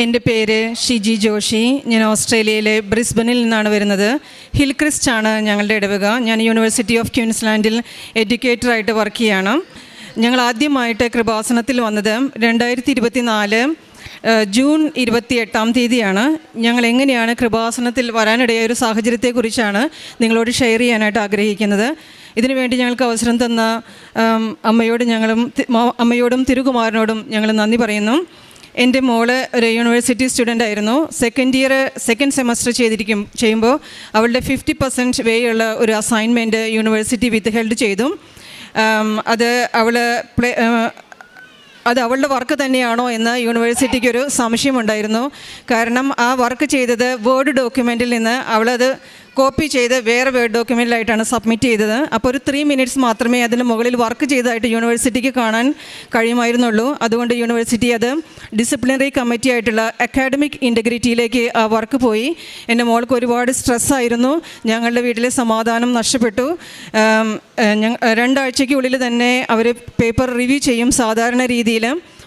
എന്റെ പേര് ഷിജി ജോഷി. ഞാൻ ഓസ്ട്രേലിയയിലെ ബ്രിസ്ബനിൽ നിന്നാണ് വരുന്നത്. ഹിൽ ക്രിസ്റ്റ് ആണ് ഞങ്ങളുടെ ഇടവക. ഞാൻ യൂണിവേഴ്സിറ്റി ഓഫ് ക്യൂൻസ്ലാൻഡിൽ എഡ്യൂക്കേറ്ററായിട്ട് വർക്ക് ചെയ്യാണ്. ഞങ്ങൾ ആദ്യമായിട്ട് കൃപാസനത്തിൽ വന്നത് രണ്ടായിരത്തി ഇരുപത്തി നാല് ജൂൺ ഇരുപത്തി എട്ടാം തീയതിയാണ്. ഞങ്ങൾ എങ്ങനെയാണ് കൃപാസനത്തിൽ വരാനിടയായ ഒരു സാഹചര്യത്തെക്കുറിച്ചാണ് നിങ്ങളോട് ഷെയർ ചെയ്യാനായിട്ട് ആഗ്രഹിക്കുന്നത്. ഇതിനുവേണ്ടി ഞങ്ങൾക്ക് അവസരം തന്ന അമ്മയോട് ഞങ്ങളും അമ്മയോടും തിരുകുമാരനോടും ഞങ്ങൾ നന്ദി പറയുന്നു. എന്റെ മോൾ ഒരു യൂണിവേഴ്സിറ്റി സ്റ്റുഡന്റ് ആയിരുന്നു. സെക്കൻഡ് ഇയർ സെക്കൻഡ് സെമസ്റ്റർ ചെയ്തിരിക്കും ചെയ്യുമ്പോൾ അവളുടെ ഫിഫ്റ്റി പെർസെന്റ് വേ ഉള്ള ഒരു അസൈൻമെന്റ് യൂണിവേഴ്സിറ്റി വിത്ത് ഹെൽഡ് ചെയ്തു. അത് അവൾ പ്ലേ അത് അവളുടെ വർക്ക് തന്നെയാണോ എന്ന് യൂണിവേഴ്സിറ്റിക്ക് ഒരു സംശയമുണ്ടായിരുന്നു കാരണം ആ വർക്ക് ചെയ്തത് വേർഡ് ഡോക്യുമെന്റിൽ നിന്ന് അവളത് കോപ്പി ചെയ്ത് വേറെ വേർഡ് ഡോക്യുമെന്റിലായിട്ടാണ് സബ്മിറ്റ് ചെയ്തത്. അപ്പോൾ ഒരു ത്രീ മിനിറ്റ്സ് മാത്രമേ അതിന് മുകളിൽ വർക്ക് ചെയ്തതായിട്ട് യൂണിവേഴ്സിറ്റിക്ക് കാണാൻ കഴിയുമായിരുന്നുള്ളൂ. അതുകൊണ്ട് യൂണിവേഴ്സിറ്റി അത് ഡിസിപ്ലിനറി കമ്മിറ്റി ആയിട്ടുള്ള അക്കാഡമിക് ഇന്റഗ്രിറ്റിയിലേക്ക് ആ വർക്ക് പോയി. എന്റെ മോൾക്ക് ഒരുപാട് സ്ട്രെസ്സായിരുന്നു ഞങ്ങളുടെ വീട്ടിലെ സമാധാനം നഷ്ടപ്പെട്ടു. രണ്ടാഴ്ചയ്ക്കുള്ളിൽ തന്നെ അവർ പേപ്പർ റിവ്യൂ ചെയ്യും സാധാരണ രീതിയിൽ.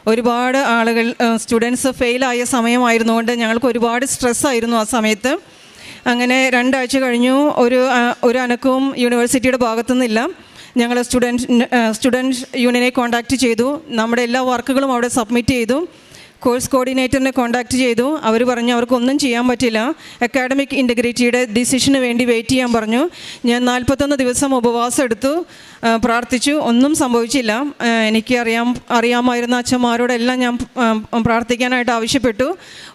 ഒരുപാട് ആളുകൾ സ്റ്റുഡൻസ് ഫെയിലായ സമയമായിരുന്നുകൊണ്ട് ഞങ്ങൾക്ക് ഒരുപാട് സ്ട്രെസ്സായിരുന്നു ആ സമയത്ത്. അങ്ങനെ രണ്ടാഴ്ച കഴിഞ്ഞു. ഒരു ഒരു അനക്കവും യൂണിവേഴ്സിറ്റിയുടെ ഭാഗത്തുനിന്നില്ല. ഞങ്ങൾ സ്റ്റുഡന്റ് സ്റ്റുഡന്റ് യൂണിയനെ കോൺടാക്റ്റ് ചെയ്തു. നമ്മുടെ എല്ലാ വർക്കുകളും അവിടെ സബ്മിറ്റ് ചെയ്തു. കോഴ്സ് കോർഡിനേറ്ററിനെ കോൺടാക്റ്റ് ചെയ്തു. അവർ പറഞ്ഞു അവർക്കൊന്നും ചെയ്യാൻ പറ്റില്ല. അക്കാഡമിക് ഇന്റഗ്രിറ്റിയുടെ ഡിസിഷന് വേണ്ടി വെയിറ്റ് ചെയ്യാൻ പറഞ്ഞു. ഞാൻ നാൽപ്പത്തൊന്ന് ദിവസം ഉപവാസം എടുത്തു. പ്രാർത്ഥിച്ചു. ഒന്നും സംഭവിച്ചില്ല. എനിക്ക് അറിയാം അറിയാമായിരുന്ന അച്ഛന്മാരോടെല്ലാം ഞാൻ പ്രാർത്ഥിക്കാനായിട്ട് ആവശ്യപ്പെട്ടു.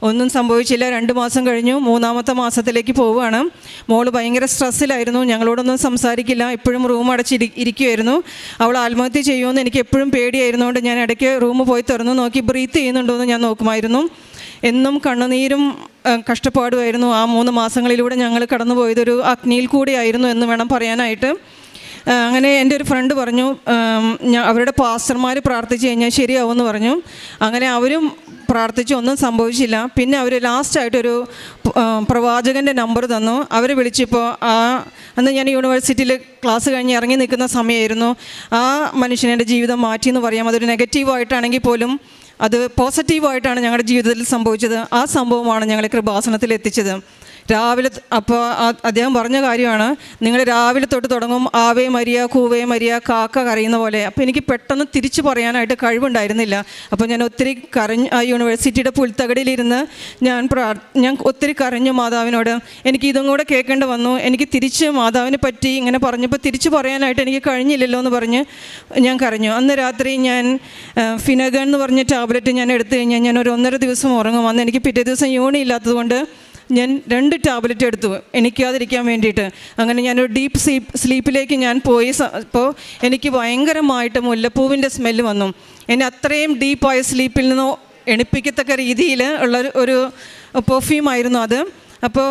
ഒന്നും സംഭവിച്ചില്ല. രണ്ട് മാസം കഴിഞ്ഞു. മൂന്നാമത്തെ മാസത്തിലേക്ക് പോവുകയാണ്. മോൾ ഭയങ്കര സ്ട്രെസ്സിലായിരുന്നു. ഞങ്ങളോടൊന്നും സംസാരിക്കില്ല. എപ്പോഴും റൂം അടച്ചിരി ഇരിക്കുമായിരുന്നു അവൾ ആത്മഹത്യ ചെയ്യുമെന്ന് എനിക്ക് എപ്പോഴും പേടിയായിരുന്നുകൊണ്ട് ഞാൻ ഇടയ്ക്ക് റൂം പോയി തുറന്നു നോക്കി ബ്രീത്ത് ചെയ്യുന്നുണ്ടോ എന്ന് ഞാൻ നോക്കുമായിരുന്നു. എന്നും കണ്ണുനീരും കഷ്ടപ്പാടുമായിരുന്നു. ആ മൂന്ന് മാസങ്ങളിലൂടെ ഞങ്ങൾ കടന്നുപോയതൊരു അഗ്നിയിൽ കൂടിയായിരുന്നു എന്ന് വേണം പറയാനായിട്ട്. അങ്ങനെ എന്റെ ഒരു ഫ്രണ്ട് പറഞ്ഞു അവരുടെ പാസ്റ്റർമാർ പ്രാർത്ഥിച്ച് കഴിഞ്ഞാൽ ശരിയാവുമെന്ന് പറഞ്ഞു. അങ്ങനെ അവരും പ്രാർത്ഥിച്ചു ഒന്നും സംഭവിച്ചില്ല. പിന്നെ അവർ ലാസ്റ്റായിട്ടൊരു പ്രവാചകന്റെ നമ്പർ തന്നു. അവർ വിളിച്ചപ്പോൾ ആ അന്ന് ഞാൻ യൂണിവേഴ്സിറ്റിയിൽ ക്ലാസ് കഴിഞ്ഞ് ഇറങ്ങി നിൽക്കുന്ന സമയമായിരുന്നു ആ മനുഷ്യൻ എന്റെ ജീവിതം മാറ്റിയെന്ന് പറയാം. അതൊരു നെഗറ്റീവായിട്ടാണെങ്കിൽ പോലും അത് പോസിറ്റീവായിട്ടാണ് ഞങ്ങളുടെ ജീവിതത്തിൽ സംഭവിച്ചത്. ആ സംഭവമാണ് ഞങ്ങളെ കൃപാസനത്തിൽ എത്തിച്ചത്. രാവിലെ അപ്പോൾ അദ്ദേഹം പറഞ്ഞ കാര്യമാണ്. നിങ്ങൾ രാവിലെ തൊട്ട് തുടങ്ങും ആവേ മരിയ കൂവേ മരിയ കാക്ക കരയുന്ന പോലെ. അപ്പോൾ എനിക്ക് പെട്ടെന്ന് തിരിച്ചു പറയാനായിട്ട് കഴിവുണ്ടായിരുന്നില്ല. അപ്പോൾ ഞാൻ ഒത്തിരി കരഞ്ഞു ആ യൂണിവേഴ്സിറ്റിയുടെ പുൽത്തകടിയിലിരുന്ന് ഞാൻ പ്രാർ ഞാൻ ഒത്തിരി കരഞ്ഞു മാതാവിനോട് എനിക്ക് ഇതും കൂടെ കേൾക്കേണ്ടി വന്നു. എനിക്ക് തിരിച്ച് മാതാവിനെ പറ്റി ഇങ്ങനെ പറഞ്ഞപ്പോൾ തിരിച്ചു പറയാനായിട്ട് എനിക്ക് കഴിഞ്ഞില്ലല്ലോ എന്ന് പറഞ്ഞ് ഞാൻ കരഞ്ഞു. അന്ന് രാത്രി ഞാൻ ഫിനഗൺ എന്ന് പറഞ്ഞ ടാബ്ലറ്റ് ഞാൻ എടുത്തു കഴിഞ്ഞാൽ ഞാൻ ഒരു ഒന്നര ദിവസം ഉറങ്ങും. അന്ന് എനിക്ക് പിറ്റേ ദിവസം യൂണി ഇല്ലാത്തതുകൊണ്ട് ഞാൻ രണ്ട് ടാബ്ലറ്റ് എടുത്തു. എണിക്കാതിരിക്കാൻ വേണ്ടിയിട്ട്. അങ്ങനെ ഞാനൊരു ഡീപ്പ് സ്ലീപ്പ് സ്ലീപ്പിലേക്ക് ഞാൻ പോയി അപ്പോൾ എനിക്ക് ഭയങ്കരമായിട്ട് മുല്ലപ്പൂവിന്റെ സ്മെല്ല് വന്നു. എന്നെ അത്രയും ഡീപ്പായ സ്ലീപ്പിൽ നിന്നോ എണിപ്പിക്കത്തക്ക രീതിയിൽ ഉള്ള ഒരു പെർഫ്യൂമായിരുന്നു അത്. അപ്പോൾ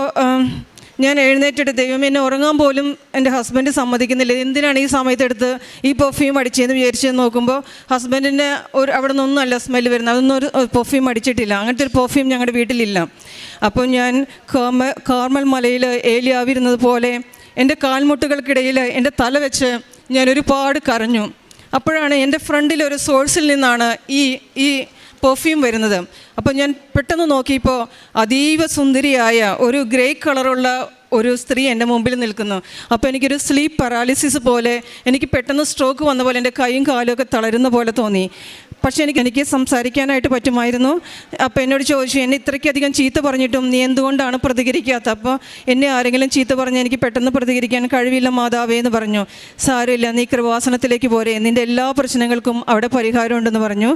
ഞാൻ എഴുന്നേറ്റിട്ട് ദൈവം എന്നെ ഉറങ്ങാൻ പോലും എന്റെ ഹസ്ബൻഡ് സമ്മതിക്കുന്നില്ല. എന്തിനാണ് ഈ സമയത്തെടുത്ത് ഈ പെർഫ്യൂം അടിച്ചതെന്ന് വിചാരിച്ചെന്ന് നോക്കുമ്പോൾ ഹസ്ബൻഡിന്റെ ഒരു അവിടെ നിന്നൊന്നുമല്ല സ്മെല്ല് വരുന്നത് അതൊന്നും ഒരു പെർഫ്യൂം അടിച്ചിട്ടില്ല. അങ്ങനത്തെ ഒരു പെർഫ്യൂം ഞങ്ങളുടെ വീട്ടിലില്ല. അപ്പോൾ ഞാൻ കാർമ കാർമൽ മലയിൽ ഏലിയാവിരുന്നത് പോലെ എന്റെ കാൽമുട്ടുകൾക്കിടയിൽ എന്റെ തല വെച്ച് ഞാൻ ഒരുപാട് കരഞ്ഞു. അപ്പോഴാണ് എന്റെ ഫ്രണ്ടിൽ ഒരു സോഴ്സിൽ നിന്നാണ് ഈ ഈ പെർഫ്യൂം വരുന്നത്. അപ്പോൾ ഞാൻ പെട്ടെന്ന് നോക്കിയപ്പോൾ അതീവ സുന്ദരിയായ ഒരു ഗ്രേ കളറുള്ള ഒരു സ്ത്രീ എന്റെ മുമ്പിൽ നിൽക്കുന്നു. അപ്പോൾ എനിക്കൊരു സ്ലീപ്പ് പാരാലിസിസ് പോലെ എനിക്ക് പെട്ടെന്ന് സ്ട്രോക്ക് വന്ന പോലെ എന്റെ കൈയും കാലും ഒക്കെ തളരുന്ന പോലെ തോന്നി. പക്ഷേ എനിക്ക് എനിക്ക് സംസാരിക്കാനായിട്ട് പറ്റുമായിരുന്നു. അപ്പോൾ എന്നോട് ചോദിച്ചു എന്നെ ഇത്രയ്ക്കധികം ചീത്ത പറഞ്ഞിട്ടും നീ എന്തുകൊണ്ടാണ് പ്രതികരിക്കാത്ത അപ്പോൾ എന്നെ ആരെങ്കിലും ചീത്ത പറഞ്ഞ് എനിക്ക് പെട്ടെന്ന് പ്രതികരിക്കാൻ കഴിവില്ല മാതാവേ എന്ന് പറഞ്ഞു. സാരമില്ല നീ കൃപാസനത്തിലേക്ക് പോരെ. നിന്റെ എല്ലാ പ്രശ്നങ്ങൾക്കും അവിടെ പരിഹാരമുണ്ടെന്ന് പറഞ്ഞു.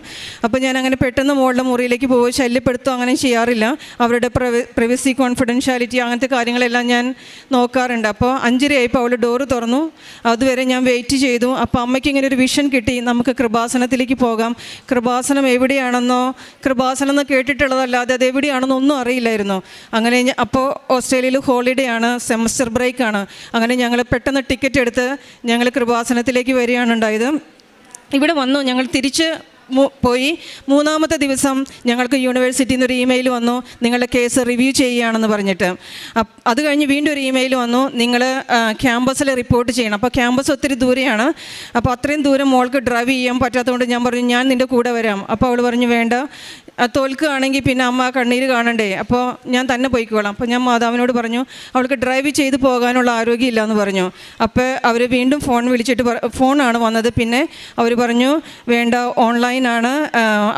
അപ്പോൾ ഞാൻ അങ്ങനെ പെട്ടെന്ന് മോളുടെ മുറിയിലേക്ക് പോയി ശല്യപ്പെടുത്തുക അങ്ങനെ ചെയ്യാറില്ല. അവരുടെ പ്രൈവസി കോൺഫിഡൻഷ്യാലിറ്റി അങ്ങനത്തെ കാര്യങ്ങളെല്ലാം ഞാൻ നോക്കാറുണ്ട്. അപ്പോൾ അഞ്ചരയായപ്പോൾ അവൾ ഡോറ് തുറന്നു. അതുവരെ ഞാൻ വെയിറ്റ് ചെയ്തു. അപ്പോൾ അമ്മയ്ക്ക് ഇങ്ങനെ ഒരു വിഷൻ കിട്ടി. നമുക്ക് കൃപാസനത്തിലേക്ക് പോകാം. കൃപാസനം എവിടെയാണെന്നോ കൃപാസനം എന്ന് കേട്ടിട്ടുള്ളതല്ലാതെ അത് എവിടെയാണെന്നോ ഒന്നും അറിയില്ലായിരുന്നു. അങ്ങനെ അപ്പോൾ ഓസ്ട്രേലിയയിൽ ഹോളിഡേ ആണ് സെമസ്റ്റർ ബ്രേക്കാണ് അങ്ങനെ ഞങ്ങൾ പെട്ടെന്ന് ടിക്കറ്റ് എടുത്ത് ഞങ്ങൾ കൃപാസനത്തിലേക്ക് വരികയാണ് ഉണ്ടായത്. ഇവിടെ വന്നു. ഞങ്ങൾ തിരിച്ച് പോയി. മൂന്നാമത്തെ ദിവസം ഞങ്ങൾക്ക് യൂണിവേഴ്സിറ്റിയിൽ നിന്ന് ഒരു ഇമെയിൽ വന്നു. നിങ്ങളുടെ കേസ് റിവ്യൂ ചെയ്യുകയാണെന്ന് പറഞ്ഞിട്ട്. അത് കഴിഞ്ഞ് വീണ്ടും ഒരു ഇമെയിൽ വന്നു. നിങ്ങൾ ക്യാമ്പസിൽ റിപ്പോർട്ട് ചെയ്യണം. അപ്പോൾ ക്യാമ്പസ് ഒത്തിരി ദൂരെയാണ്. അപ്പോൾ അത്രയും ദൂരം മോൾക്ക് ഡ്രൈവ് ചെയ്യാൻ പറ്റാത്തതുകൊണ്ട് ഞാൻ പറഞ്ഞു ഞാൻ നിന്റെ കൂടെ വരാം. അപ്പോൾ അവൾ പറഞ്ഞു വേണ്ട. തോൽക്കുകയാണെങ്കിൽ പിന്നെ അമ്മ കണ്ണീര് കാണണ്ടേ? അപ്പോൾ ഞാൻ തന്നെ പോയിക്കോളാം. അപ്പോൾ ഞാൻ മാതാവിനോട് പറഞ്ഞു അവൾക്ക് ഡ്രൈവ് ചെയ്ത് പോകാനുള്ള ആരോഗ്യമില്ല എന്ന് പറഞ്ഞു. അപ്പോൾ അവർ വീണ്ടും ഫോൺ വിളിച്ചിട്ട് ഫോണാണ് വന്നത്. പിന്നെ അവർ പറഞ്ഞു വേണ്ട ഓൺലൈനാണ്.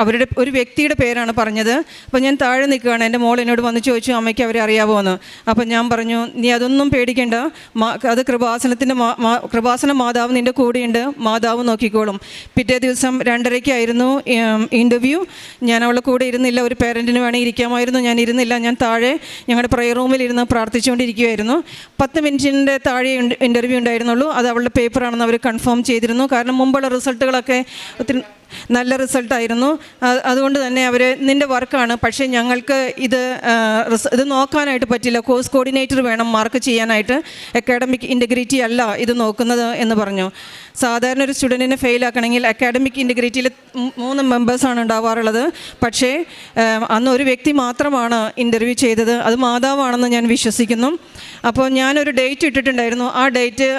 അവരുടെ ഒരു വ്യക്തിയുടെ പേരാണ് പറഞ്ഞത്. അപ്പോൾ ഞാൻ താഴെ നിൽക്കുകയാണ്. എന്റെ മോൾ എന്നോട് വന്ന് ചോദിച്ചു അമ്മയ്ക്ക് അവരെ അറിയാമോ എന്ന് അപ്പോൾ ഞാൻ പറഞ്ഞു നീ അതൊന്നും പേടിക്കേണ്ട. അത് കൃപാസനത്തിന്റെ കൃപാസന മാതാവ് നിന്റെ കൂടെയുണ്ട്. മാതാവ് നോക്കിക്കോളും. പിറ്റേ ദിവസം രണ്ടരയ്ക്കായിരുന്നു ഇന്റർവ്യൂ ഞാൻ അവളെ കൂടെ ഇരുന്നില്ല. ഒരു പേരന്റിന് വേണേൽ ഇരിക്കാമായിരുന്നു. ഞാൻ ഇരുന്നില്ല. ഞാൻ താഴെ ഞങ്ങളുടെ പ്രെയർ റൂമിൽ ഇരുന്ന് പ്രാർത്ഥിച്ചുകൊണ്ടിരിക്കുകയായിരുന്നു പത്ത് മിനിറ്റിന്റെ താഴെ ഇന്റർവ്യൂ ഉണ്ടായിരുന്നുള്ളൂ. അത് അവളുടെ പേപ്പറാണെന്ന് അവർ കൺഫേം ചെയ്തിരുന്നു. കാരണം മുമ്പുള്ള റിസൾട്ടുകളൊക്കെ ഒത്തിരി നല്ല റിസൾട്ടായിരുന്നു അതുകൊണ്ട് തന്നെ അവർ നിന്റെ വർക്കാണ് പക്ഷേ ഞങ്ങൾക്ക് ഇത് ഇത് നോക്കാനായിട്ട് പറ്റില്ല. കോഴ്സ് കോർഡിനേറ്റർ വേണം മാർക്ക് ചെയ്യാനായിട്ട്. അക്കാഡമിക് ഇന്റഗ്രിറ്റി അല്ല ഇത് നോക്കുന്നത് എന്ന് പറഞ്ഞു. സാധാരണ ഒരു സ്റ്റുഡന്റിനെ ഫെയിലാക്കണമെങ്കിൽ അക്കാഡമിക് ഇന്റഗ്രിറ്റിയിൽ മൂന്ന് മെമ്പേഴ്സാണ് ഉണ്ടാവാറുള്ളത്. പക്ഷേ അന്ന് ഒരു വ്യക്തി മാത്രമാണ് ഇന്റർവ്യൂ ചെയ്തത്. അത് മാതാവാണെന്ന് ഞാൻ വിശ്വസിക്കുന്നു. അപ്പോൾ ഞാനൊരു ഡേറ്റ് ഇട്ടിട്ടുണ്ടായിരുന്നു. ആ ഡേറ്റ്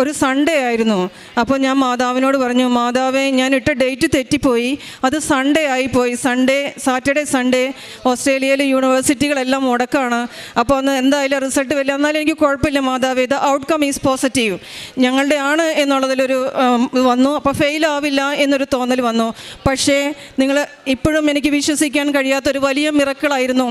ഒരു സൺഡേ ആയിരുന്നു. അപ്പോൾ ഞാൻ മാതാവിനോട് പറഞ്ഞു മാതാവേ ഞാൻ ഇട്ട ഡേറ്റ് തെറ്റിപ്പോയി. അത് സൺഡേ ആയിപ്പോയി. സൺഡേ സാറ്റർഡേ സൺഡേ ഓസ്ട്രേലിയയിലെ യൂണിവേഴ്സിറ്റികളെല്ലാം മുടക്കാണ്. അപ്പോൾ അന്ന് എന്തായാലും റിസൾട്ട് വരില്ല. എന്നാലും എനിക്ക് കുഴപ്പമില്ല മാതാവേ. ദ ഔട്ട്കം ഈസ് പോസിറ്റീവ് ഞങ്ങളുടെ ആണ് എന്നുള്ളതിലൊരു വന്നു. അപ്പോൾ ഫെയിൽ ആവില്ല എന്നൊരു തോന്നൽ വന്നു. പക്ഷേ നിങ്ങൾ ഇപ്പോഴും എനിക്ക് വിശ്വസിക്കാൻ കഴിയാത്തൊരു വലിയ മിറക്കിളായിരുന്നു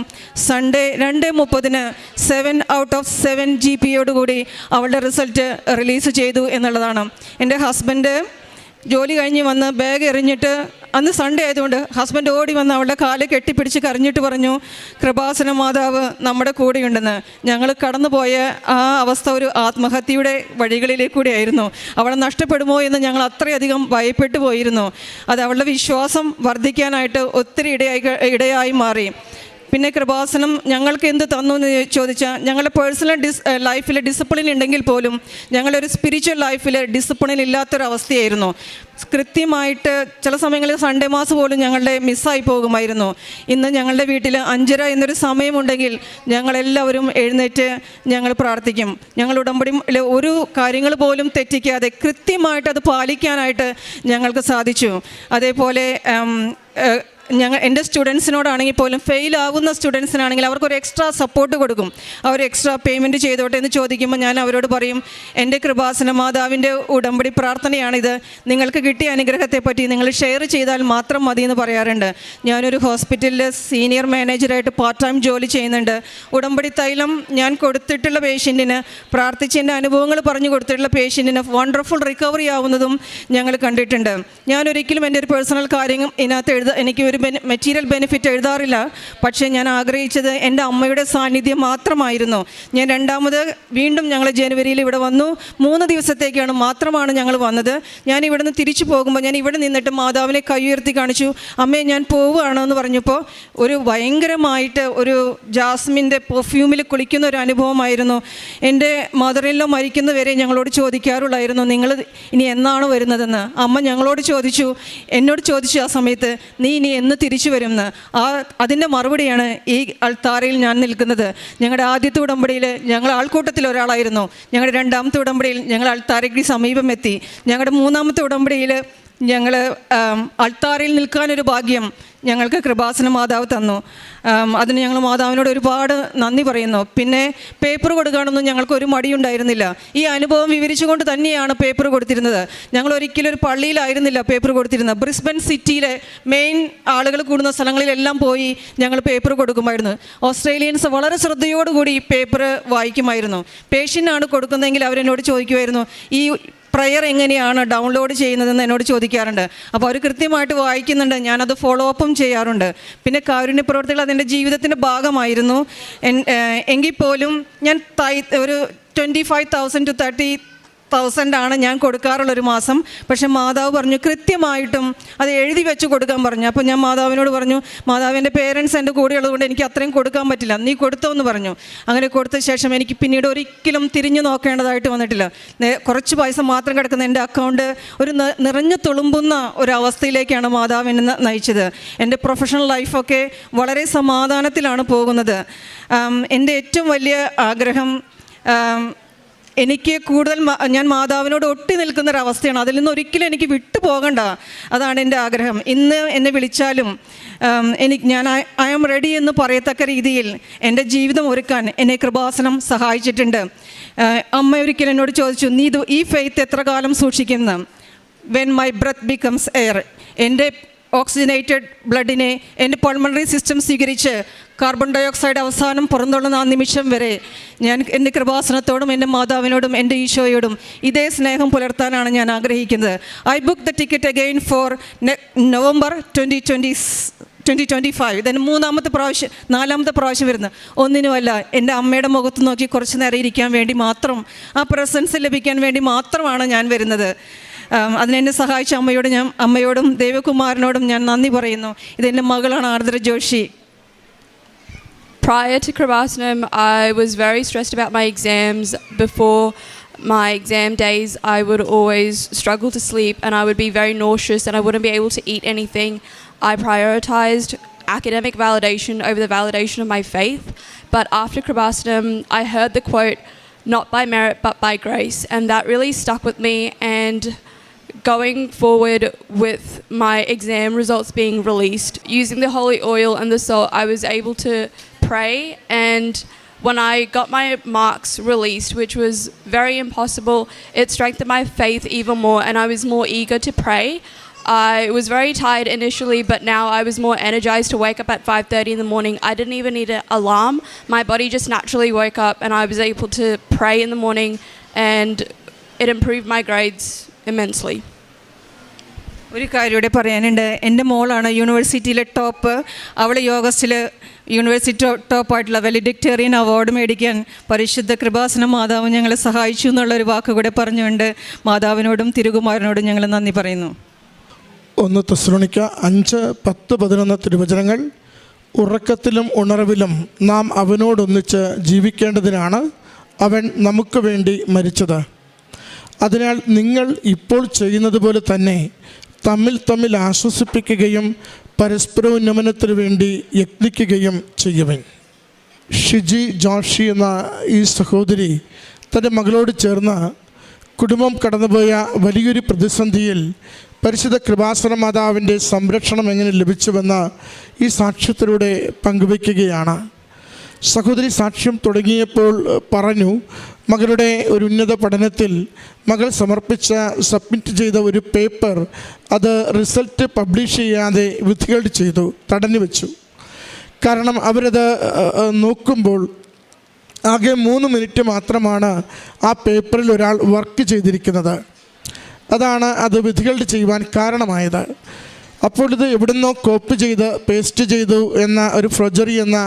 സൺഡേ രണ്ട് മുപ്പതിന് seven out of seven G പിയോടുകൂടി അവളുടെ റിസൾട്ട് റിലീസ് ചെയ്തു എന്നുള്ളതാണ്. എന്റെ ഹസ്ബൻഡ് ജോലി കഴിഞ്ഞ് വന്ന് ബാഗ് എറിഞ്ഞിട്ട് അന്ന് സൺഡേ ആയതുകൊണ്ട് ഹസ്ബൻഡ് ഓടി വന്ന് അവളുടെ കാൽ കെട്ടിപ്പിടിച്ച് കരഞ്ഞിട്ട് പറഞ്ഞു കൃപാസന മാതാവ് നമ്മുടെ കൂടെയുണ്ടെന്ന്. ഞങ്ങൾ കടന്നുപോയ ആ അവസ്ഥ ഒരു ആത്മഹത്യയുടെ വഴികളിലേക്ക് കൂടി ആയിരുന്നു. അവളെ നഷ്ടപ്പെടുമോ എന്ന് ഞങ്ങൾ അത്രയധികം ഭയപ്പെട്ടു പോയിരുന്നു. അത് അവളുടെ വിശ്വാസം വർദ്ധിക്കാനായിട്ട് ഒത്തിരി ഇടയായി ഇടയായി മാറി. പിന്നെ കൃപാസനം ഞങ്ങൾക്ക് എന്ത് തന്നു എന്ന് ചോദിച്ചാൽ ഞങ്ങളുടെ പേഴ്സണൽ ഡിസ് ലൈഫിൽ ഡിസിപ്ലിൻ ഉണ്ടെങ്കിൽ പോലും ഞങ്ങളൊരു സ്പിരിച്വൽ ലൈഫിൽ ഡിസിപ്ലിൻ ഇല്ലാത്തൊരവസ്ഥയായിരുന്നു. കൃത്യമായിട്ട് ചില സമയങ്ങളിൽ സൺഡേ മാസം പോലും ഞങ്ങളുടെ മിസ്സായി പോകുമായിരുന്നു. ഇന്ന് ഞങ്ങളുടെ വീട്ടിൽ അഞ്ചര എന്നൊരു സമയമുണ്ടെങ്കിൽ ഞങ്ങളെല്ലാവരും എഴുന്നേറ്റ് ഞങ്ങൾ പ്രാർത്ഥിക്കും. ഞങ്ങൾ ഉടമ്പടി ഒരു കാര്യങ്ങൾ പോലും തെറ്റിക്കാതെ കൃത്യമായിട്ട് അത് പാലിക്കാനായിട്ട് ഞങ്ങൾക്ക് സാധിച്ചു. അതേപോലെ ഞങ്ങൾ എന്റെ സ്റ്റുഡൻസിനോടാണെങ്കിൽ പോലും ഫെയിൽ ആവുന്ന സ്റ്റുഡൻസിനാണെങ്കിൽ അവർക്കൊരു എക്സ്ട്രാ സപ്പോർട്ട് കൊടുക്കും. അവർ എക്സ്ട്രാ പേയ്മെന്റ് ചെയ്തോട്ടെ എന്ന് ചോദിക്കുമ്പോൾ ഞാൻ അവരോട് പറയും എന്റെ കൃപാസന മാതാവിന്റെ ഉടമ്പടി പ്രാർത്ഥനയാണിത്. നിങ്ങൾക്ക് കിട്ടിയ അനുഗ്രഹത്തെപ്പറ്റി നിങ്ങൾ ഷെയർ ചെയ്താൽ മാത്രം മതി എന്ന് പറയാറുണ്ട്. ഞാനൊരു ഹോസ്പിറ്റലിൽ സീനിയർ മാനേജറായിട്ട് പാർട്ട് ടൈം ജോലി ചെയ്യുന്നുണ്ട്. ഉടമ്പടി തൈലം ഞാൻ കൊടുത്തിട്ടുള്ള പേഷ്യന്റിന് പ്രാർത്ഥിച്ചതിന്റെ അനുഭവങ്ങൾ പറഞ്ഞു കൊടുത്തിട്ടുള്ള പേഷ്യന്റിന് വണ്ടർഫുൾ റിക്കവറി ആവുന്നതും ഞങ്ങൾ കണ്ടിട്ടുണ്ട്. ഞാനൊരിക്കലും എന്റെ ഒരു പേഴ്സണൽ കാര്യം ഇതിനകത്ത് എഴുത എനിക്ക് ഒരു മെറ്റീരിയൽ ബെനിഫിറ്റ് എഴുതാറില്ല. പക്ഷേ ഞാൻ ആഗ്രഹിച്ചത് എന്റെ അമ്മയുടെ സാന്നിധ്യം മാത്രമായിരുന്നു. ഞാൻ രണ്ടാമത് വീണ്ടും ഞങ്ങൾ ജനുവരിയിൽ ഇവിടെ വന്നു. മൂന്ന് ദിവസത്തേക്കാണ് മാത്രമാണ് ഞങ്ങൾ വന്നത്. ഞാൻ ഇവിടുന്ന് തിരിച്ചു പോകുമ്പോൾ ഞാൻ ഇവിടെ നിന്നിട്ട് മാതാവിനെ കൈയുയർത്തി കാണിച്ചു. അമ്മയെ ഞാൻ പോവുകയാണോ എന്ന് പറഞ്ഞപ്പോൾ ഒരു ഭയങ്കരമായിട്ട് ഒരു ജാസ്മിന്റെ പെർഫ്യൂമിൽ കുളിക്കുന്ന ഒരു അനുഭവമായിരുന്നു. എന്റെ മദറിലോ മരിക്കുന്നവരെ ഞങ്ങളോട് ചോദിക്കാറുള്ളായിരുന്നു നിങ്ങൾ ഇനി എന്നാണ് വരുന്നതെന്ന്? അമ്മ ഞങ്ങളോട് ചോദിച്ചു. എന്നോട് ചോദിച്ചു ആ സമയത്ത് നീ ഇനി എന്ന് തിരിച്ചു വരുമെന്ന്. ആ അതിന്റെ മറുപടിയാണ് ഈ അൾത്താരയിൽ ഞാൻ നിൽക്കുന്നത്. ഞങ്ങളുടെ ആദ്യത്തെ ഉടമ്പടിയിൽ ഞങ്ങൾ ആൾക്കൂട്ടത്തിൽ ഒരാളായിരുന്നു. ഞങ്ങളുടെ രണ്ടാമത്തെ ഉടമ്പടിയിൽ ഞങ്ങൾ അൾത്താരയ്ക്ക് സമീപം എത്തി. ഞങ്ങളുടെ മൂന്നാമത്തെ ഉടമ്പടിയിൽ ഞങ്ങൾ അൾത്താറിൽ നിൽക്കാനൊരു ഭാഗ്യം ഞങ്ങൾക്ക് കൃപാസന മാതാവ് തന്നു. അതിന് ഞങ്ങൾ മാതാവിനോട് ഒരുപാട് നന്ദി പറയുന്നു. പിന്നെ പേപ്പർ കൊടുക്കാനൊന്നും ഞങ്ങൾക്ക് ഒരു മടിയുണ്ടായിരുന്നില്ല ഈ അനുഭവം വിവരിച്ചുകൊണ്ട് തന്നെയാണ് പേപ്പർ കൊടുത്തിരുന്നത്. ഞങ്ങൾ ഒരിക്കലും ഒരു പള്ളിയിലായിരുന്നില്ല പേപ്പർ കൊടുത്തിരുന്നത്. ബ്രിസ്ബൻ സിറ്റിയിലെ മെയിൻ ആളുകൾ കൂടുന്ന സ്ഥലങ്ങളിലെല്ലാം പോയി ഞങ്ങൾ പേപ്പർ കൊടുക്കുമായിരുന്നു. ഓസ്ട്രേലിയൻസ് വളരെ ശ്രദ്ധയോടുകൂടി ഈ പേപ്പർ വായിക്കുമായിരുന്നു. പേഷ്യന്റാണ് കൊടുക്കുന്നതെങ്കിൽ അവരെന്നോട് ചോദിക്കുമായിരുന്നു ഈ പ്രയർ എങ്ങനെയാണ് ഡൗൺലോഡ് ചെയ്യുന്നതെന്ന് എന്നോട് ചോദിക്കാറുണ്ട്. അപ്പോൾ അവർ കൃത്യമായിട്ട് വായിക്കുന്നുണ്ട്. ഞാനത് ഫോളോ അപ്പും ചെയ്യാറുണ്ട്. പിന്നെ കാരുണ്യ പ്രവർത്തികൾ അതെന്റെ ജീവിതത്തിന്റെ ഭാഗമായിരുന്നു. എങ്കിൽ പോലും ഞാൻ തൈ ഒരു twenty five thousand to thirty thousand ആണ് ഞാൻ കൊടുക്കാറുള്ള ഒരു മാസം. പക്ഷെ മാതാവ് പറഞ്ഞു കൃത്യമായിട്ടും അത് എഴുതി വെച്ച് കൊടുക്കാൻ പറഞ്ഞു. അപ്പോൾ ഞാൻ മാതാവിനോട് പറഞ്ഞു മാതാവിന്റെ പേരൻസ് എന്റെ കൂടെ ഉള്ളതുകൊണ്ട് എനിക്ക് അത്രയും കൊടുക്കാൻ പറ്റില്ല. നീ കൊടുത്തോ എന്ന് പറഞ്ഞു. അങ്ങനെ കൊടുത്ത ശേഷം എനിക്ക് പിന്നീട് ഒരിക്കലും തിരിഞ്ഞു നോക്കേണ്ടതായിട്ട് വന്നിട്ടില്ല. കുറച്ച് പൈസ മാത്രം കിടക്കുന്ന എന്റെ അക്കൗണ്ട് ഒരു നിറഞ്ഞു തുളുമ്പുന്ന ഒരു അവസ്ഥയിലേക്കാണ് മാതാവ് എന്നെ നയിച്ചത്. എന്റെ പ്രൊഫഷണൽ ലൈഫൊക്കെ വളരെ സമാധാനത്തിലാണ് പോകുന്നത്. എന്റെ ഏറ്റവും വലിയ ആഗ്രഹം എനിക്ക് കൂടുതൽ ഞാൻ മാതാവിനോട് ഒട്ടി നിൽക്കുന്ന ഒരവസ്ഥയാണ് അതിൽ നിന്ന് ഒരിക്കലും എനിക്ക് വിട്ടു പോകണ്ട അതാണ് എന്റെ ആഗ്രഹം. ഇന്ന് എന്നെ വിളിച്ചാലും എനിക്ക് ഞാൻ ഐ ആം റെഡി എന്ന് പറയത്തക്ക രീതിയിൽ എന്റെ ജീവിതം ഒരുക്കാൻ എന്നെ കൃപാസനം സഹായിച്ചിട്ടുണ്ട്. അമ്മ ഒരിക്കൽ എന്നോട് ചോദിച്ചു നീ ഇത് ഈ ഫെയ്ത്ത് എത്ര കാലം സൂക്ഷിക്കുന്നു? When my breath becomes air എന്റെ ഓക്സിജനേറ്റഡ് ബ്ലഡിനെ എന്റെ പൾമണറി സിസ്റ്റം സ്വീകരിച്ച് കാർബൺ ഡയോക്സൈഡ് അവസാനം പുറന്തള്ളുന്ന ആ നിമിഷം വരെ ഞാൻ എന്റെ കൃപാസനത്തോടും എന്റെ മാതാവിനോടും എന്റെ ഈശോയോടും ഇതേ സ്നേഹം പുലർത്താനാണ് ഞാൻ ആഗ്രഹിക്കുന്നത്. I book the ticket again for November twenty twenty twenty twenty five ഇതിന് മൂന്നാമത്തെ പ്രാവശ്യം നാലാമത്തെ പ്രാവശ്യം വരുന്നത് ഒന്നിനുമല്ല എന്റെ അമ്മയുടെ മുഖത്ത് നോക്കി കുറച്ച് നേരം ഇരിക്കാൻ വേണ്ടി മാത്രം ആ പ്രസൻസ് ലഭിക്കാൻ വേണ്ടി മാത്രമാണ് ഞാൻ വരുന്നത്. അതിനെന്നെ സഹായിച്ച അമ്മയോട് ഞാൻ അമ്മയോടും ദേവകുമാരനോടും ഞാൻ നന്ദി പറയുന്നു ഇതെൻ്റെ മകളാണ് ആർദ്ര Joshi Prior to Kravasanam, I was very stressed about my exams. Before my exam days, I would always struggle to sleep and I would be very nauseous and I wouldn't be able to eat anything. I prioritized academic validation over the validation of my faith. But after Kravasanam, I heard the quote, not by merit but by grace. And that really stuck with me. And going forward with my exam results being released, using the holy oil and the salt, I was able to pray. And when I got my marks released, which was very impossible, it strengthened my faith even more, and I was more eager to pray. I was very tired initially, but now I was more energized to wake up at 5:30 in the morning. I didn't even need an alarm. My body just naturally woke up, and I was able to pray in the morning, and it improved my grades immensely. ഒരു കാര്യം ഇവിടെ പറയാനുണ്ട്. എന്റെ മോളാണ് യൂണിവേഴ്സിറ്റിയിലെ top. അവൾ യോഗസ്റ്റിൽ university ടോപ്പായിട്ടുള്ള വെലിഡിക്ടേറിയൻ award മേടിക്കാൻ പരിശുദ്ധ കൃപാസന മാതാവ് ഞങ്ങളെ സഹായിച്ചു എന്നുള്ളൊരു വാക്ക് കൂടെ പറഞ്ഞുകൊണ്ട് മാതാവിനോടും തിരുകുമാരനോടും ഞങ്ങൾ നന്ദി പറയുന്നു. ഒന്ന് തസ്ലോണിക്ക അഞ്ച് പത്ത് പതിനൊന്ന് തിരുവചനങ്ങൾ. ഉറക്കത്തിലും ഉണർവിലും നാം അവനോടൊന്നിച്ച് ജീവിക്കേണ്ടതിനാണ് അവൻ നമുക്ക് വേണ്ടി മരിച്ചത്. അതിനാൽ നിങ്ങൾ ഇപ്പോൾ ചെയ്യുന്നത് പോലെ തന്നെ തമ്മിൽ തമ്മിൽ ആശ്വസിപ്പിക്കുകയും പരസ്പര ഉന്നമനത്തിന് വേണ്ടി യത്നിക്കുകയും ചെയ്യുവൻ. ഷിജി ജോഷി എന്ന ഈ സഹോദരി തന്റെ മകളോട് ചേർന്ന് കുടുംബം കടന്നുപോയ വലിയൊരു പ്രതിസന്ധിയിൽ പരിശുദ്ധ കൃപാസന മാതാവിന്റെ സംരക്ഷണം എങ്ങനെ ലഭിച്ചുവെന്ന് ഈ സാക്ഷ്യത്തിലൂടെ പങ്കുവയ്ക്കുകയാണ്. സഹോദരി സാക്ഷ്യം തുടങ്ങിയപ്പോൾ പറഞ്ഞു മകളുടെ ഒരു ഉന്നത പഠനത്തിൽ മകൾ സമർപ്പിച്ച സബ്മിറ്റ് ചെയ്ത ഒരു പേപ്പർ അത് റിസൾട്ട് പബ്ലിഷ് ചെയ്യാതെ വിധികൾഡ് ചെയ്തു തടഞ്ഞു വെച്ചു. കാരണം അവരത് നോക്കുമ്പോൾ ആകെ മൂന്ന് മിനിറ്റ് മാത്രമാണ് ആ പേപ്പറിൽ ഒരാൾ വർക്ക് ചെയ്തിരിക്കുന്നത്. അതാണ് അത് വിധികൾഡ് ചെയ്യുവാൻ കാരണമായത്. അപ്പോൾ ഇത് എവിടുന്നോ കോപ്പി ചെയ്ത് പേസ്റ്റ് ചെയ്തു എന്ന ഒരു ഫ്രൊജറി എന്ന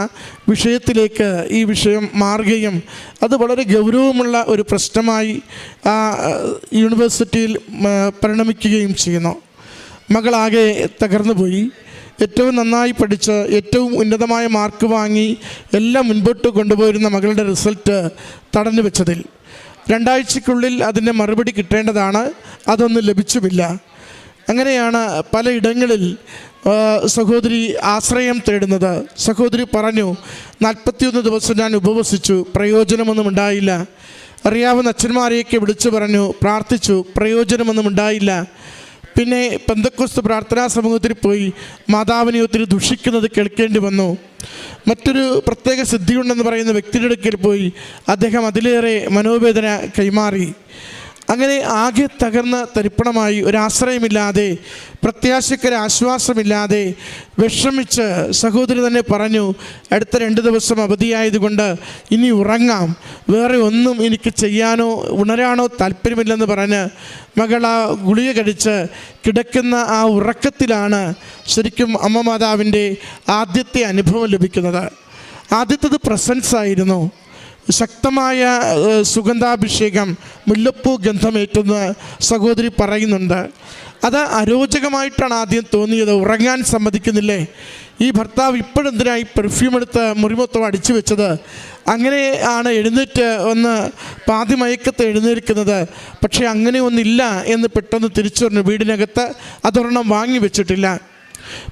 വിഷയത്തിലേക്ക് ഈ വിഷയം മാറുകയും അത് വളരെ ഗൗരവമുള്ള ഒരു പ്രശ്നമായി ആ യൂണിവേഴ്സിറ്റിയിൽ പരിണമിക്കുകയും ചെയ്യുന്നു. മകളാകെ തകർന്നു പോയി. ഏറ്റവും നന്നായി പഠിച്ച് ഏറ്റവും ഉന്നതമായ മാർക്ക് വാങ്ങി എല്ലാം മുൻപോട്ട് കൊണ്ടുപോയിരുന്ന മകളുടെ റിസൾട്ട് തടഞ്ഞു വെച്ചതിൽ. രണ്ടാഴ്ചക്കുള്ളിൽ അതിന്റെ മറുപടി കിട്ടേണ്ടതാണ്. അതൊന്നും ലഭിച്ചുമില്ല. അങ്ങനെയാണ് പലയിടങ്ങളിൽ സഹോദരി ആശ്രയം തേടുന്നത്. സഹോദരി പറഞ്ഞു നാൽപ്പത്തിയൊന്ന് ദിവസം ഞാൻ ഉപവസിച്ചു പ്രയോജനമൊന്നും ഉണ്ടായില്ല. അറിയാവുന്ന അച്ഛന്മാരെയൊക്കെ വിളിച്ചു പറഞ്ഞു പ്രാർത്ഥിച്ചു പ്രയോജനമൊന്നും ഉണ്ടായില്ല. പിന്നെ പെന്തക്കോസ്ത് പ്രാർത്ഥനാ സമൂഹത്തിൽ പോയി മാതാവിനെ ഒത്തിരി ദുഷിക്കുന്നത് കേൾക്കേണ്ടി വന്നു. മറ്റൊരു പ്രത്യേക സിദ്ധിയുണ്ടെന്ന് പറയുന്ന വ്യക്തിയുടെ അടുക്കൽ പോയി അദ്ദേഹം അതിലേറെ മനോവേദന കൈമാറി. അങ്ങനെ ആകെ തകർന്ന തരിപ്പണമായി ഒരാശ്രയമില്ലാതെ പ്രത്യാശക്കൊരു ആശ്വാസമില്ലാതെ വിഷമിച്ച് സഹോദരി തന്നെ പറഞ്ഞു അടുത്ത രണ്ട് ദിവസം അവധിയായതുകൊണ്ട് ഇനി ഉറങ്ങാം. വേറെ ഒന്നും എനിക്ക് ചെയ്യാനോ ഉണരാനോ താല്പര്യമില്ലെന്ന് പറഞ്ഞ് മകൾ ആ ഗുളിക കഴിച്ച് കിടക്കുന്ന ആ ഉറക്കത്തിലാണ് ശരിക്കും അമ്മ മാതാവിന്റെ ആദ്യത്തെ അനുഭവം ലഭിക്കുന്നത്. ആദ്യത്തത് പ്രസൻസ് ആയിരുന്നു ശക്തമായ സുഗന്ധാഭിഷേകം മുല്ലപ്പൂ ഗന്ധമേറ്റെന്ന് സഹോദരി പറയുന്നുണ്ട്. അത് അരോചകമായിട്ടാണ് ആദ്യം തോന്നിയത്. ഉറങ്ങാൻ സമ്മതിക്കുന്നില്ലേ? ഈ ഭർത്താവ് ഇപ്പോഴെന്തിനായി പെർഫ്യൂം എടുത്ത് മുറിമൊത്തം അടിച്ചു വെച്ചത്? അങ്ങനെ ആണ് എഴുന്നേറ്റ് ഒന്ന് പാതിമയക്കത്ത് എഴുന്നേൽക്കുന്നത്. പക്ഷേ അങ്ങനെ ഒന്നില്ല എന്ന് പെട്ടെന്ന് തിരിച്ചു പറഞ്ഞു വീടിനകത്ത് അതൊരെണ്ണം വാങ്ങി വെച്ചിട്ടില്ല.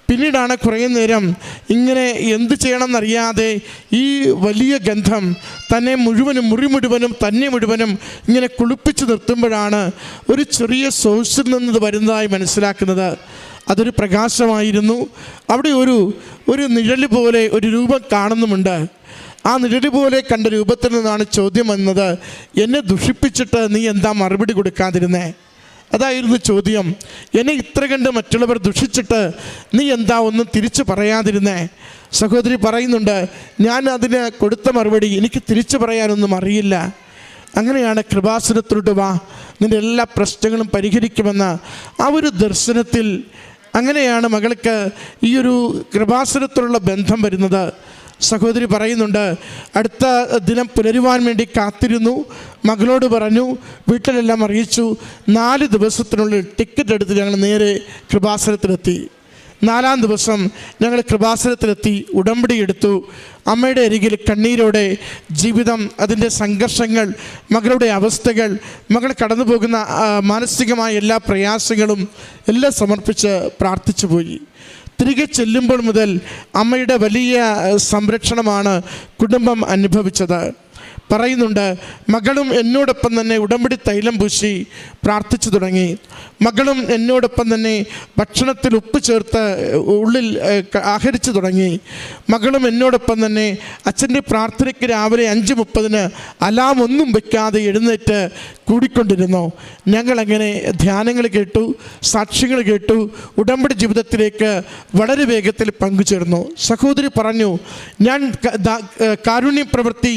പിന്നീടാണ് കുറേ നേരം ഇങ്ങനെ എന്ത് ചെയ്യണമെന്നറിയാതെ ഈ വലിയ ഗന്ധം തന്നെ മുഴുവനും മുറി മുഴുവനും തന്നെ മുഴുവനും ഇങ്ങനെ കുളിപ്പിച്ച് നിർത്തുമ്പോഴാണ് ഒരു ചെറിയ സോഴ്സിൽ നിന്ന് വരുന്നതായി മനസ്സിലാക്കുന്നത്. അതൊരു പ്രകാശമായിരുന്നു. അവിടെ ഒരു ഒരു നിഴൽ പോലെ ഒരു രൂപം കാണുന്നുമുണ്ട്. ആ നിഴൽ പോലെ കണ്ട രൂപത്തിൽ നിന്നാണ് ചോദ്യം വന്നത് എന്നെ ദുഷിപ്പിച്ചിട്ട് നീ എന്താ മറുപടി കൊടുക്കാതിരുന്നേ? അതായിരുന്നു ചോദ്യം. എന്നെ ഇത്ര കണ്ട് മറ്റുള്ളവർ ദുഷിച്ചിട്ട് നീ എന്താ ഒന്നും തിരിച്ചു പറയാതിരുന്നേ? സഹോദരി പറയുന്നുണ്ട് ഞാൻ അതിന് കൊടുത്ത മറുപടി എനിക്ക് തിരിച്ചു പറയാനൊന്നും അറിയില്ല. അങ്ങനെയാണ് കൃപാസനത്തിലോട്ട് വാ. നിന്റെ എല്ലാ പ്രശ്നങ്ങളും പരിഹരിക്കുമെന്ന ആ ഒരു ദർശനത്തിൽ അങ്ങനെയാണ് മകൾക്ക് ഈ ഒരു കൃപാസനത്തിലുള്ള ബന്ധം വരുന്നത്. സഹോദരി പറയുന്നുണ്ട് അടുത്ത ദിനം പുലരുവാൻ വേണ്ടി കാത്തിരുന്നു. മകളോട് പറഞ്ഞു വീട്ടിലെല്ലാം അറിയിച്ചു. നാല് ദിവസത്തിനുള്ളിൽ ടിക്കറ്റ് എടുത്ത് ഞങ്ങൾ നേരെ കൃപാസനത്തിലെത്തി. നാലാം ദിവസം ഞങ്ങൾ കൃപാസനത്തിലെത്തി ഉടമ്പടി എടുത്തു. അമ്മയുടെ അരികിൽ കണ്ണീരോടെ ജീവിതം അതിന്റെ സംഘർഷങ്ങൾ മകളുടെ അവസ്ഥകൾ മകൾ കടന്നു പോകുന്ന മാനസികമായ എല്ലാ പ്രയാസങ്ങളും എല്ലാം സമർപ്പിച്ച് പ്രാർത്ഥിച്ചു പോയി തിരികെ ചെല്ലുമ്പോൾ മുതൽ അമ്മയുടെ വലിയ സംരക്ഷണമാണ് കുടുംബം അനുഭവിച്ചത്. പറയുന്നുണ്ട് മകളും എന്നോടൊപ്പം തന്നെ ഉടമ്പടി തൈലം പൂശി പ്രാർത്ഥിച്ചു തുടങ്ങി. മകളും എന്നോടൊപ്പം തന്നെ ഭക്ഷണത്തിൽ ഉപ്പ് ചേർത്ത് ഉള്ളിൽ ആഹരിച്ചു തുടങ്ങി. മകളും എന്നോടൊപ്പം തന്നെ അച്ഛന്റെ പ്രാർത്ഥനയ്ക്ക് രാവിലെ അഞ്ച് മുപ്പതിന് അലാം ഒന്നും വയ്ക്കാതെ എഴുന്നേറ്റ് കൂടിക്കൊണ്ടിരുന്നു. ഞങ്ങളങ്ങനെ ധ്യാനങ്ങൾ കേട്ടു സാക്ഷ്യങ്ങൾ കേട്ടു ഉടമ്പടി ജീവിതത്തിലേക്ക് വളരെ വേഗത്തിൽ പങ്കുചേർന്നു. സഹോദരി പറഞ്ഞു ഞാൻ കാരുണ്യ പ്രവൃത്തി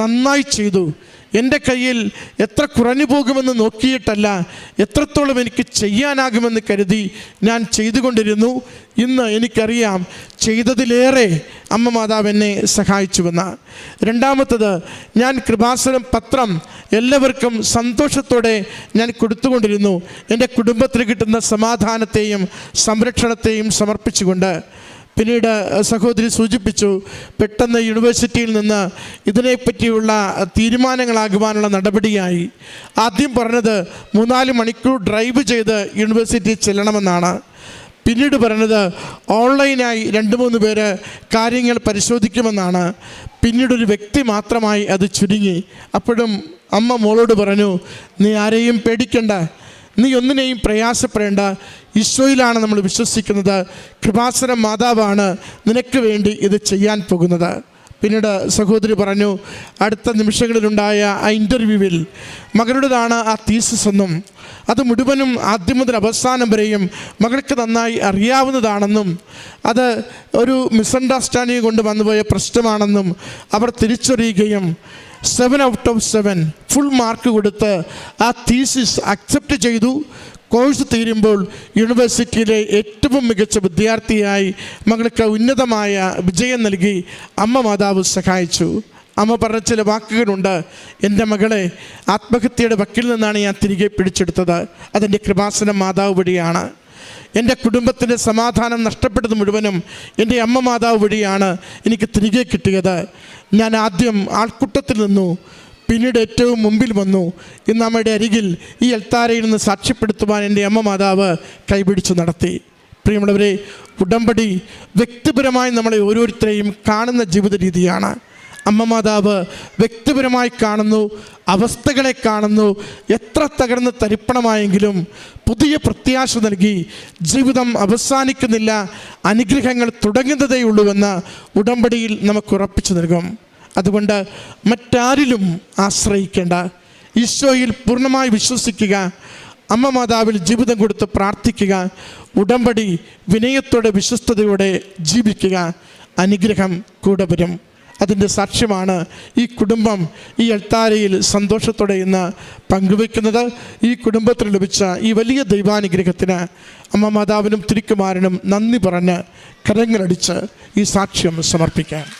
നന്നായി ചെയ്തു. എന്റെ കയ്യിൽ എത്ര കുറഞ്ഞു പോകുമെന്ന് നോക്കിയിട്ടല്ല എത്രത്തോളം എനിക്ക് ചെയ്യാനാകുമെന്ന് കരുതി ഞാൻ ചെയ്തുകൊണ്ടിരുന്നു. ഇന്ന് എനിക്കറിയാം ചെയ്തതിലേറെ അമ്മ മാതാവ് എന്നെ സഹായിച്ചുവെന്ന്. രണ്ടാമത്തത് ഞാൻ കൃപാസനം പത്രം എല്ലാവർക്കും സന്തോഷത്തോടെ ഞാൻ കൊടുത്തുകൊണ്ടിരുന്നു. എന്റെ കുടുംബത്തിന് കിട്ടുന്ന സമാധാനത്തെയും സംരക്ഷണത്തെയും സമർപ്പിച്ചുകൊണ്ട്. പിന്നീട് സഹോദരി സൂചിപ്പിച്ചു പെട്ടെന്ന് യൂണിവേഴ്സിറ്റിയിൽ നിന്ന് ഇതിനെപ്പറ്റിയുള്ള തീരുമാനങ്ങളാകുവാനുള്ള നടപടിയായി. ആദ്യം പറഞ്ഞത് മൂന്നാൽ മണിക്കൂർ ഡ്രൈവ് ചെയ്ത് യൂണിവേഴ്സിറ്റിയിൽ ചെല്ലണമെന്നാണ്. പിന്നീട് പറഞ്ഞത് ഓൺലൈനായി രണ്ട് മൂന്ന് പേര് കാര്യങ്ങൾ പരിശോധിക്കുമെന്നാണ്. പിന്നീട് ഒരു വ്യക്തി മാത്രമായി അത് ചുരുങ്ങി. അപ്പോഴും അമ്മ മോളോട് പറഞ്ഞു നീ ആരെയും പേടിക്കണ്ട. നീ ഒന്നിനെയും പ്രയാസപ്പെടേണ്ട. ഈശോയിലാണ് നമ്മൾ വിശ്വസിക്കുന്നത്. കൃപാസന മാതാവാണ്. നിനക്ക് വേണ്ടി ഇത് ചെയ്യാൻ പോകുന്നത്. പിന്നീട് സഹോദരി പറഞ്ഞു അടുത്ത നിമിഷങ്ങളിലുണ്ടായ ആ ഇന്റർവ്യൂവിൽ മകളുടേതാണ് ആ തീസസ് എന്നും അത് മുഴുവനും ആദ്യം മുതൽ അവസാനം വരെയും മകൾക്ക് നന്നായി അറിയാവുന്നതാണെന്നും അത് ഒരു മിസ്അണ്ടർസ്റ്റാൻഡിങ് കൊണ്ട് വന്നുപോയ പ്രശ്നമാണെന്നും അവർ തിരിച്ചറിയുകയും seven out of seven full mark കൊടുത്ത് ആ തീസിസ് അക്സെപ്റ്റ് ചെയ്തു. കോഴ്സ് തീരുമ്പോൾ യൂണിവേഴ്സിറ്റിയിലെ ഏറ്റവും മികച്ച വിദ്യാർത്ഥിയായി മകൾക്ക് ഉന്നതമായ വിജയം നൽകി അമ്മ മാതാവ് സഹായിച്ചു. അമ്മ പറഞ്ഞ ചില വാക്കുകളുണ്ട്. എന്റെ മകളെ ആത്മഹത്യയുടെ വക്കിൽ നിന്നാണ് ഞാൻ തിരികെ പിടിച്ചെടുത്തത്. അതെന്റെ കൃപാസനം മാതാവ് വഴിയാണ്. എന്റെ കുടുംബത്തിന്റെ സമാധാനം നഷ്ടപ്പെട്ടത് മുഴുവനും എന്റെ അമ്മ മാതാവ് വഴിയാണ് എനിക്ക് തിരികെ കിട്ടിയത്. ഞാൻ ആദ്യം ആൾക്കൂട്ടത്തിൽ നിന്നു. പിന്നീട് ഏറ്റവും മുമ്പിൽ വന്നു. ഇന്ന് അമ്മയുടെ അരികിൽ ഈ എൽത്താരയിൽ നിന്ന് സാക്ഷ്യപ്പെടുത്തുവാൻ എന്റെ അമ്മ മാതാവ് കൈപിടിച്ചു നടത്തി. പ്രിയമുള്ളവരെ ഉടമ്പടി വ്യക്തിപരമായി നമ്മളെ ഓരോരുത്തരെയും കാണുന്ന ജീവിത രീതിയാണ്. അമ്മ മാതാവ് വ്യക്തിപരമായി കാണുന്നു അവസ്ഥകളെ കാണുന്നു എത്ര തകർന്ന് തരിപ്പണമായെങ്കിലും പുതിയ പ്രത്യാശ നൽകി ജീവിതം അവസാനിക്കുന്നില്ല അനുഗ്രഹങ്ങൾ തുടങ്ങുന്നതേയുള്ളൂവെന്ന് ഉടമ്പടിയിൽ നമുക്ക് ഉറപ്പിച്ചു നൽകും. അതുകൊണ്ട് മറ്റാരിലും ആശ്രയിക്കേണ്ട. ഈശോയിൽ പൂർണമായി വിശ്വസിക്കുക. അമ്മ മാതാവിൽ ജീവിതം കൊടുത്ത് പ്രാർത്ഥിക്കുക. ഉടമ്പടി വിനയത്തോടെ വിശ്വസ്തയോടെ ജീവിക്കുക. അനുഗ്രഹം കൂടെ വരും. അതിന്റെ സാക്ഷ്യമാണ് ഈ കുടുംബം ഈ അൾത്താരയിൽ സന്തോഷത്തോടെ ഇന്ന് പങ്കുവെക്കുന്നത് ഈ കുടുംബത്തിന് ലഭിച്ച ഈ വലിയ ദൈവാനുഗ്രഹത്തിന് അമ്മ മാതാവിനും തിരുക്കുമാരനും നന്ദി പറഞ്ഞ് കരങ്ങളടിച്ച് ഈ സാക്ഷ്യം സമർപ്പിക്കാം.